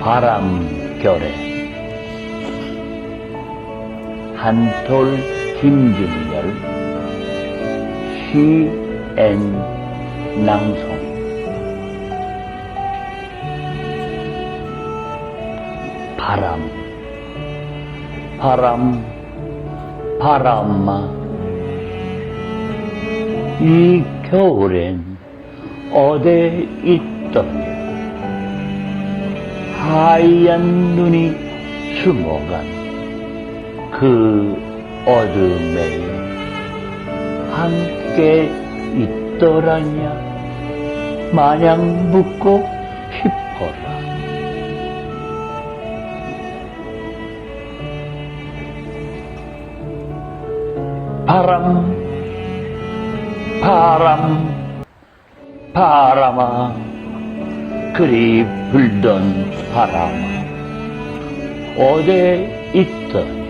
바람결에. 한톨 김준열 시앤 낭송. 바람 바람 바람아. 이 겨울엔 어디 있더냐 하얀 눈이 숨어간 그 어둠에 함께 있더라냐? 마냥 묻고 싶어라. 바람 바람 바람아 그리 불던 바람아 어디 있더냐?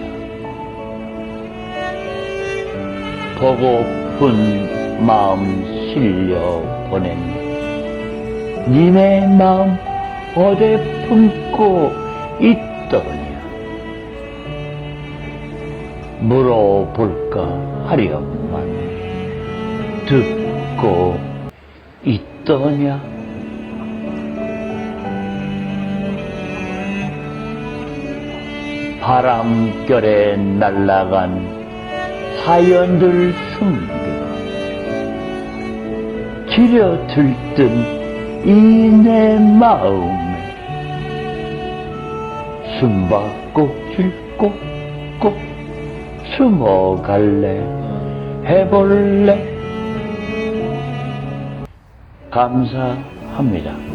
보고픈 마음 실려 보낸 님의 마음 어디 품고 있더냐? 물어볼까 하려만 듣고 있더냐 바람결에 날아간 사연들 숨겨 지려 들뜬 이 내 마음에 숨바꼭질 꼭꼭 숨어갈래 해볼래 감사합니다.